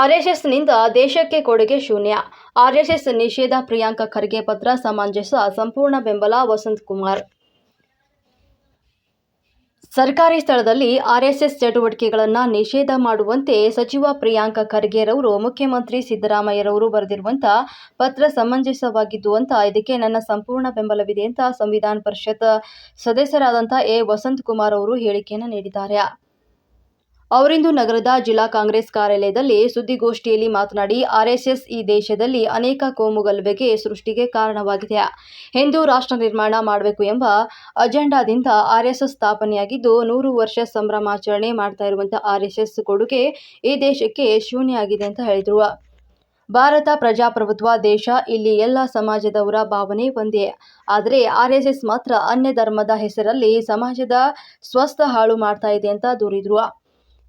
ಆರ್ಎಸ್ಎಸ್ನಿಂದ ದೇಶಕ್ಕೆ ಕೊಡುಗೆ ಶೂನ್ಯ. ಆರ್ಎಸ್ಎಸ್ ನಿಷೇಧ ಪ್ರಿಯಾಂಕ ಖರ್ಗೆ ಪತ್ರ ಸಮಂಜಸ ಸಂಪೂರ್ಣ ಬೆಂಬಲ ವಸಂತ್ ಕುಮಾರ್. ಸರ್ಕಾರಿ ಸ್ಥಳದಲ್ಲಿ ಆರ್ಎಸ್ಎಸ್ ಚಟುವಟಿಕೆಗಳನ್ನು ನಿಷೇಧ ಮಾಡುವಂತೆ ಸಚಿವ ಪ್ರಿಯಾಂಕ ಖರ್ಗೆರವರು, ಮುಖ್ಯಮಂತ್ರಿ ಸಿದ್ದರಾಮಯ್ಯರವರು ಬರೆದಿರುವಂಥ ಪತ್ರ ಸಮಂಜಸವಾಗಿದ್ದು ಅಂತ ಇದಕ್ಕೆ ನನ್ನ ಸಂಪೂರ್ಣ ಬೆಂಬಲವಿದೆ ಅಂತ ಸಂವಿಧಾನ ಪರಿಷತ್ ಸದಸ್ಯರಾದಂಥ ಎ. ವಸಂತ್ ಕುಮಾರ್ ಅವರು ಹೇಳಿಕೆಯನ್ನು ನೀಡಿದ್ದಾರೆ. ಅವರಿಂದು ನಗರದ ಜಿಲ್ಲಾ ಕಾಂಗ್ರೆಸ್ ಕಾರ್ಯಾಲಯದಲ್ಲಿ ಸುದ್ದಿಗೋಷ್ಠಿಯಲ್ಲಿ ಮಾತನಾಡಿ ಆರ್ಎಸ್ಎಸ್ ಈ ದೇಶದಲ್ಲಿ ಅನೇಕ ಕೋಮುಗಲಭೆಗೆ ಸೃಷ್ಟಿಗೆ ಕಾರಣವಾಗಿದೆ. ಹಿಂದೂ ರಾಷ್ಟ್ರ ನಿರ್ಮಾಣ ಮಾಡಬೇಕು ಎಂಬ ಅಜೆಂಡಾದಿಂದ ಆರ್ಎಸ್ಎಸ್ ಸ್ಥಾಪನೆಯಾಗಿದ್ದು, ನೂರು ವರ್ಷ ಸಂಭ್ರಮಾಚರಣೆ ಮಾಡ್ತಾ ಇರುವಂತಹ ಆರ್ಎಸ್ಎಸ್ ಕೊಡುಗೆ ಈ ದೇಶಕ್ಕೆ ಶೂನ್ಯ ಆಗಿದೆ ಅಂತ ಹೇಳಿದರು. ಭಾರತ ಪ್ರಜಾಪ್ರಭುತ್ವ ದೇಶ, ಇಲ್ಲಿ ಎಲ್ಲ ಸಮಾಜದವರ ಭಾವನೆ ಒಂದೇ. ಆದರೆ ಆರ್ಎಸ್ಎಸ್ ಮಾತ್ರ ಅನ್ಯ ಧರ್ಮದ ಹೆಸರಲ್ಲಿ ಸಮಾಜದ ಸ್ವಸ್ಥ ಹಾಳು ಮಾಡ್ತಾ ಇದೆ ಅಂತ ದೂರಿದ್ರು.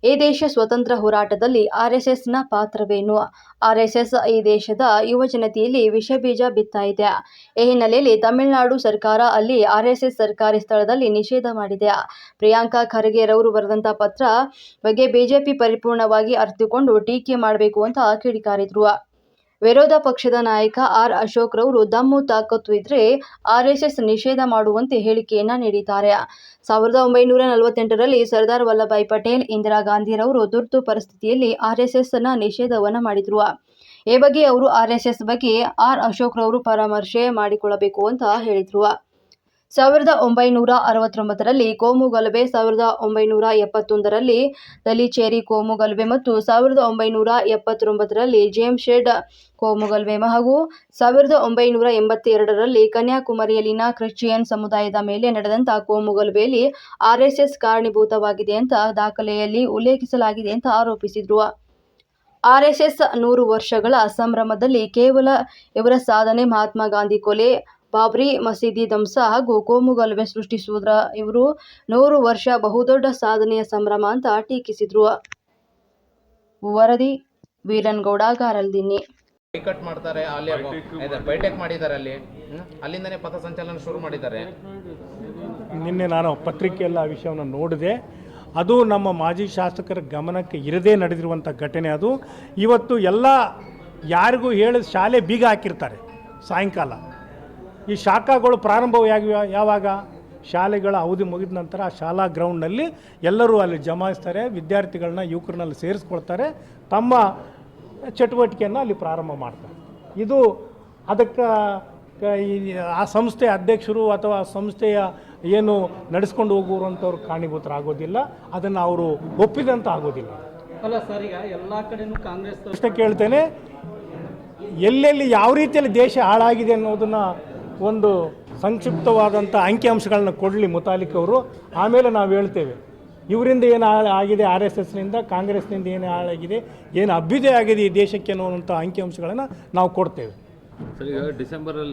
ಈ ದೇಶ ಸ್ವತಂತ್ರ ಹೋರಾಟದಲ್ಲಿ ಆರ್ಎಸ್ಎಸ್ನ ಪಾತ್ರವೇನು? ಆರ್ಎಸ್ಎಸ್ ಈ ದೇಶದ ಯುವಜನತೆಯಲ್ಲಿ ವಿಷಬೀಜ ಬಿತ್ತಾ ಇದೆ. ಈ ಹಿನ್ನೆಲೆಯಲ್ಲಿ ತಮಿಳುನಾಡು ಸರ್ಕಾರ ಅಲ್ಲಿ ಆರ್ಎಸ್ಎಸ್ ಸರ್ಕಾರಿ ಸ್ಥಳದಲ್ಲಿ ನಿಷೇಧ ಮಾಡಿದೆ. ಪ್ರಿಯಾಂಕಾ ಖರ್ಗೆರವರು ಬರೆದಂತಹ ಪತ್ರ ಬಗ್ಗೆ ಬಿಜೆಪಿ ಪರಿಪೂರ್ಣವಾಗಿ ಅರ್ಥಕೊಂಡು ಟೀಕೆ ಮಾಡಬೇಕು ಅಂತ ಕಿಡಿಕಾರಿದ್ರು. ವಿರೋಧ ಪಕ್ಷದ ನಾಯಕ ಆರ್ ಅಶೋಕ್ ರವರು ದಮ್ಮು ತಾಕತ್ತು ಇದ್ರೆ ಆರ್ಎಸ್ಎಸ್ ನಿಷೇಧ ಮಾಡುವಂತೆ ಹೇಳಿಕೆಯನ್ನ ನೀಡಿದ್ದಾರೆ. ಸಾವಿರದ ಒಂಬೈನೂರ ನಲವತ್ತೆಂಟರಲ್ಲಿ ಸರ್ದಾರ್ ವಲ್ಲಭಾಯ್ ಪಟೇಲ್, ಇಂದಿರಾ ಗಾಂಧಿರವರು ತುರ್ತು ಪರಿಸ್ಥಿತಿಯಲ್ಲಿ ಆರ್ಎಸ್ಎಸ್ನ ನಿಷೇಧವನ್ನ ಮಾಡಿದ್ರು. ಈ ಬಗ್ಗೆ ಅವರು ಆರ್ಎಸ್ಎಸ್ ಬಗ್ಗೆ ಆರ್ ಅಶೋಕ್ ರವರು ಪರಾಮರ್ಶೆ ಮಾಡಿಕೊಳ್ಳಬೇಕು ಅಂತ ಹೇಳಿದ್ರು. ಸಾವಿರದ ಒಂಬೈನೂರ ಅರವತ್ತೊಂಬತ್ತರಲ್ಲಿ ಕೋಮು ಗಲಭೆ, ಸಾವಿರದ ಒಂಬೈನೂರ ಎಪ್ಪತ್ತೊಂದರಲ್ಲಿ ದಲಿಚೇರಿ ಕೋಮು ಗಲಭೆ ಮತ್ತು ಸಾವಿರದ ಒಂಬೈನೂರ ಎಪ್ಪತ್ತೊಂಬತ್ತರಲ್ಲಿ ಜೇಮ್ಸ್ ಶೆಡ್ ಕೋಮು ಗಲಭೆ ಹಾಗೂ ಸಾವಿರದ ಒಂಬೈನೂರ ಎಂಬತ್ತೆರಡರಲ್ಲಿ ಕನ್ಯಾಕುಮಾರಿಯಲ್ಲಿನ ಕ್ರಿಶ್ಚಿಯನ್ ಸಮುದಾಯದ ಮೇಲೆ ನಡೆದಂಥ ಕೋಮು ಗಲಭೆಯಲ್ಲಿ ಆರ್ಎಸ್ಎಸ್ ಕಾರಣೀಭೂತವಾಗಿದೆ ಅಂತ ದಾಖಲೆಯಲ್ಲಿ ಉಲ್ಲೇಖಿಸಲಾಗಿದೆ ಅಂತ ಆರೋಪಿಸಿದ್ರು. ಆರ್ಎಸ್ಎಸ್ ನೂರು ವರ್ಷಗಳ ಸಂಭ್ರಮದಲ್ಲಿ ಕೇವಲ ಇವರ ಸಾಧನೆ ಮಹಾತ್ಮ ಗಾಂಧಿ ಕೊಲೆ ಬಾಬ್ರಿ ಮಸೀದಿ ಧ್ವಂಸ ಹಾಗೂ ಕೋಮು ಗಲಭೆ ಸೃಷ್ಟಿಸುವುದರ ಇವರು ನೂರು ವರ್ಷ ಬಹುದೊಡ್ಡ ಸಾಧನೆಯ ಸಂಭ್ರಮ ಅಂತ ಟೀಕಿಸಿದ್ರು. ವರದಿ ವೀರನ್ಗೌಡ ಗಾರಲ್ದಿನ್ನಿ. ಬೈಕಟ್ ಮಾಡ್ತಾರೆ ಅಲ್ಲಿ ಬೈಟೆಕ್ ಮಾಡಿದ್ದಾರೆ ಅಲ್ಲಿ? ಅಲ್ಲಿಂದನೇ ಪಥಸಂಚಲನ ಶುರು ಮಾಡಿದ್ದಾರೆ. ನಿನ್ನೆ ನಾನು ಪತ್ರಿಕೆಯಲ್ಲಿ ಆ ವಿಷಯವನ್ನು ನೋಡಿದೆ. ಅದು ನಮ್ಮ ಮಾಜಿ ಶಾಸಕರ ಗಮನಕ್ಕೆ ಇರದೇ ನಡೆದಿರುವಂಥ ಘಟನೆ ಅದು. ಇವತ್ತು ಎಲ್ಲ ಯಾರಿಗೂ ಹೇಳಿದ ಶಾಲೆ ಬೀಗ ಹಾಕಿರ್ತಾರೆ ಸಾಯಂಕಾಲ. ಈ ಶಾಖಾಗಳು ಪ್ರಾರಂಭವಾಗಿ ಯಾವಾಗ? ಶಾಲೆಗಳ ಅವಧಿ ಮುಗಿದ ನಂತರ ಆ ಶಾಲಾ ಗ್ರೌಂಡ್ನಲ್ಲಿ ಎಲ್ಲರೂ ಅಲ್ಲಿ ಜಮಾಯಿಸ್ತಾರೆ ವಿದ್ಯಾರ್ಥಿಗಳನ್ನ ಯುವಕರನ್ನಲ್ಲಿ ಸೇರಿಸ್ಕೊಳ್ತಾರೆ ತಮ್ಮ ಚಟುವಟಿಕೆಯನ್ನು ಅಲ್ಲಿ ಪ್ರಾರಂಭ ಮಾಡ್ತಾರೆ. ಇದು ಅದಕ್ಕೆ ಆ ಸಂಸ್ಥೆ ಅಧ್ಯಕ್ಷರು ಅಥವಾ ಆ ಸಂಸ್ಥೆಯ ಏನು ನಡೆಸ್ಕೊಂಡು ಹೋಗುವಂಥವ್ರು ಕಾರಣೀಭೂತರಾಗೋದಿಲ್ಲ ಅದನ್ನು ಅವರು ಒಪ್ಪಿದಂತ ಆಗೋದಿಲ್ಲ. ಅಲ್ಲ ಸರ್ ಈಗ ಎಲ್ಲ ಕಡೆನೂ ಕಾಂಗ್ರೆಸ್ ಅಷ್ಟೇ ಕೇಳ್ತೇನೆ ಎಲ್ಲೆಲ್ಲಿ ಯಾವ ರೀತಿಯಲ್ಲಿ ದೇಶ ಹಾಳಾಗಿದೆ ಅನ್ನೋದನ್ನು ಒಂದು ಸಂಕ್ಷಿಪ್ತವಾದಂಥ ಅಂಕಿಅಂಶಗಳನ್ನ ಕೊಡಲಿ ಮುತಾಲಿಕ್ ಅವರು. ಆಮೇಲೆ ನಾವು ಹೇಳ್ತೇವೆ. ಇವರಿಂದ ಏನು ಆಗಿದೆ ಆರ್ ಎಸ್ ಎಸ್ನಿಂದ, ಕಾಂಗ್ರೆಸ್ನಿಂದ ಏನು ಹಾಳಾಗಿದೆ, ಏನು ಅಭ್ಯುದಯ ಆಗಿದೆ ಈ ದೇಶಕ್ಕೆ ಅನ್ನುವಂಥ ಅಂಕಿಅಂಶಗಳನ್ನು ನಾವು ಕೊಡ್ತೇವೆ. ಸರ್, ಈಗ ಡಿಸೆಂಬರಲ್ಲಿ